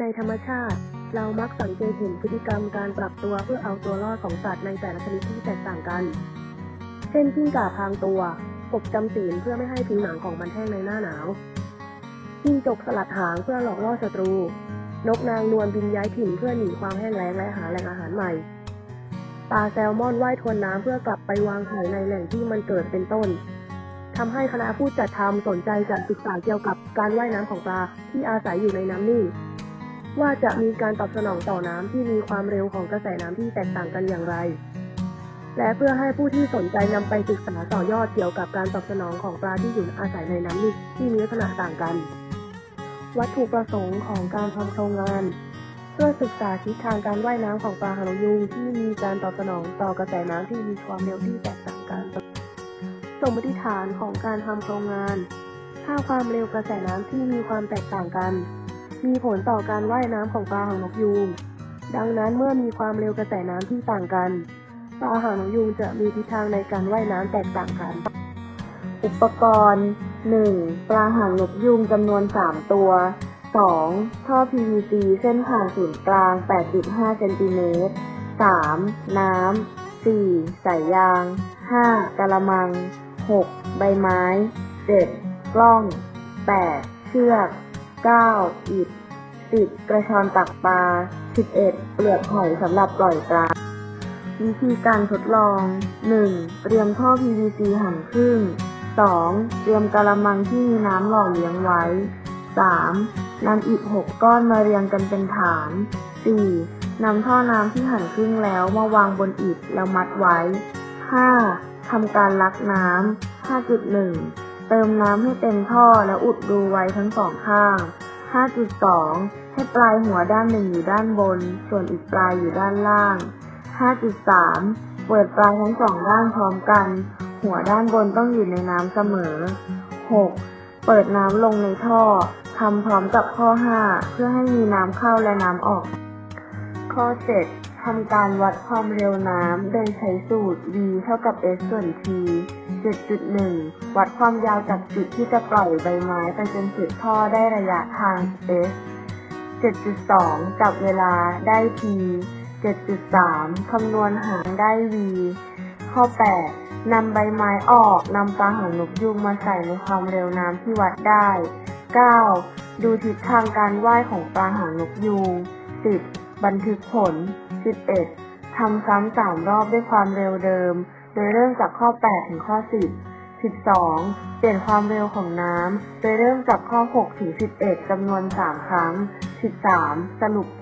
ในธรรมชาติ เรามักสังเกตเห็นพฤติกรรมการปรับตัวเพื่อเอาตัวรอดของสัตว์ในแต่ละชนิดที่แตกต่างกัน เช่นกิ้งก่าพรางตัวกบจำศีลเพื่อไม่ให้ผิวหนังของมันแห้งในหน้าหนาวจิ้งจกสลัดหางเพื่อหลอกล่อศัตรู นกนางนวลบินย้ายถิ่นเพื่อหนีความแห้งแล้งและหาแหล่งอาหารใหม่ ปลาแซลมอนว่ายทวนน้ำเพื่อกลับไปวางไข่ในแหล่งที่มันเกิดเป็นต้นทำให้คณะผู้จัดทำสนใจจะศึกษาเกี่ยวกับการว่ายน้ำของปลาที่อาศัยอยู่ในน้ำนิ่ง ว่าจะมีการตอบสนองต่อน้ำที่มีความเร็วของกระแสน้ำที่แตกต่างกันอย่างไร และเพื่อให้ผู้ที่สนใจนำไปศึกษาต่อยอดเกี่ยวกับการตอบสนองของปลาที่อยู่อาศัยในน้ำนิ่งที่มีลักษณะต่างกัน วัตถุประสงค์ของการทำโครงงาน เพื่อศึกษาทิศทางการว่ายน้ำของปลาหางนกยูงที่มีการตอบสนองต่อกระแสน้ำที่มีความเร็วที่แตกต่างกัน สมมติฐานของการทำโครงงานถ้าความเร็วกระแสน้ำที่มีความแตกต่างกัน มีผลต่อการว่ายน้ำของปลาหางนกยูง ดังนั้นเมื่อมีความเร็วกระแสน้ำที่ต่างกัน ปลาหางนกยูงจะมีทิศทางในการว่ายน้ำแตกต่างกัน อุปกรณ์ 1. ปลาหางนกยุงจำนวน 3 ตัว 2. ท่อ PVC เส้นผ่านศูนย์กลาง 8.5 เซนติเมตร 3. น้ำ 4. สายยาง 5. กะละมัง 6. ใบไม้ 7. กล้อง 8. เชือก 9. อิฐ 10. กระชอนตักปลา 11. เปลือกหอยสำหรับปล่อยปลา วิธีการทดลอง 1. เตรียมท่อ PVC หั่นครึ่ง 2. เตรียมกะละมังที่มีน้ำหล่อเลี้ยงไว้ 3. นำอิฐหกก้อนมาเรียงกันเป็นฐาน 4. นำท่อน้ำที่หั่นครึ่งแล้วมาวางบนอิฐแล้วมัดไว้ 5. ทำการลักน้ำ 5.1 เติมน้ำให้เต็มท่อแล้วอุดรูไว้ทั้งสองข้าง 5.2 ให้ปลายหัวด้านหนึ่งอยู่ด้านบน ส่วนอีกปลายอยู่ด้านล่าง 5.3 เปิดปลายทั้งสองด้านพร้อมกัน หัวด้านบนต้องอยู่ในน้ำเสมอ 6. เปิดน้ำลงในท่อทำพร้อมกับข้อ 5 เพื่อให้มีน้ำเข้าและน้ำออก ข้อ 7ทำการวัดความเร็วน้ำโดยใช้สูตร v เท่ากับ s ส่วน t 7.1 วัดความยาวจากจุดที่จะปล่อยใบไม้ไปจนสุดท่อได้ระยะทาง s 7.2 จับเวลาได้ t 7.3 คำนวณหารได้ v ข้อ 8 นำใบไม้ออก นำปลาหางนกยุงมาใส่ในความเร็วน้ำที่วัดได้ 9. ดูทิศทางการว่ายของปลาหางนกยูง 10. บันทึกผล 11. ทำซ้ำสามรอบด้วยความเร็วเดิม โดยเริ่มจากข้อ 8 ถึงข้อ 10 12. เปลี่ยนความเร็วของน้ำ โดยเริ่มจากข้อ 6 ถึง 11จำนวน 3 ครั้ง 13. สรุปผ